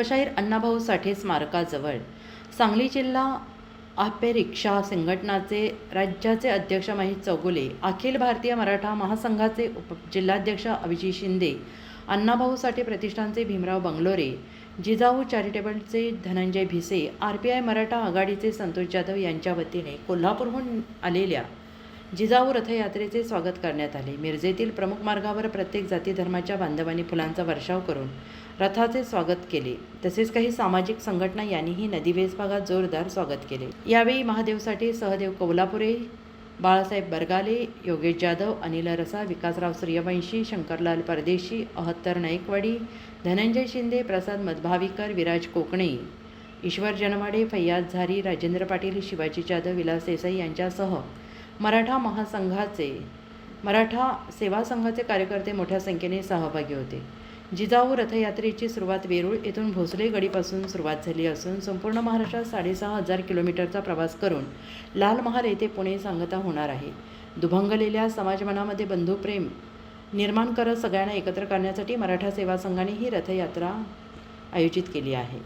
लोकशाहीर अण्णाभाऊ साठे स्मारकाजवळ. सांगली जिल्हा आपे रिक्षा संघटनाचे राज्याचे अध्यक्ष महेश चौगुले अखिल भारतीय मराठा महासंघाचे उप जिल्हाध्यक्ष अभिजित शिंदे अण्णाभाऊ साठे प्रतिष्ठानचे Bhimrao Banglore Jijau चॅरिटेबलचे Dhananjay Bhise R P I Maratha आघाडीचे संतोष जाधव यांच्या वतीने कोल्हापूरहून आलेल्या जिजाऊ रथयात्रेचे स्वागत करण्यात आले. मिरजेतील प्रमुख मार्गावर प्रत्येक जाती धर्माच्या बांधवांनी फुलांचा वर्षाव करून रथाचे स्वागत केले. तसेच काही सामाजिक संघटना यांनीही नदीवेस भागात जोरदार स्वागत केले. यावेळी महादेवसाठी सहदेव कोल्हापुरे बाळासाहेब बरगाले योगेश जाधव अनिल रसा विकासराव सूर्यवंशी शंकरलाल परदेशी अहत्तर नाईकवाडी धनंजय शिंदे प्रसाद मधभावीकर विराज कोकणे ईश्वर जनवाडे फैयाज झारी राजेंद्र पाटील शिवाजी जाधव विलास देसाई यांच्यासह मराठा महासंघाचे मराठा सेवा संघाचे कार्यकर्ते मोठ्या संख्येने सहभागी होते. जिजाऊ रथयात्रेची सुरुवात वेरूळ येथून भोसले गडीपासून सुरुवात झाली असून संपूर्ण महाराष्ट्रात साडेसहा हजार किलोमीटरचा प्रवास करून लाल महाल येथे पुणे सांगता होणार आहे. दुभंगलेल्या समाजमनामध्ये बंधुप्रेम निर्माण करत सगळ्यांना एकत्र करण्यासाठी मराठा सेवा संघाने ही रथयात्रा आयोजित केली आहे.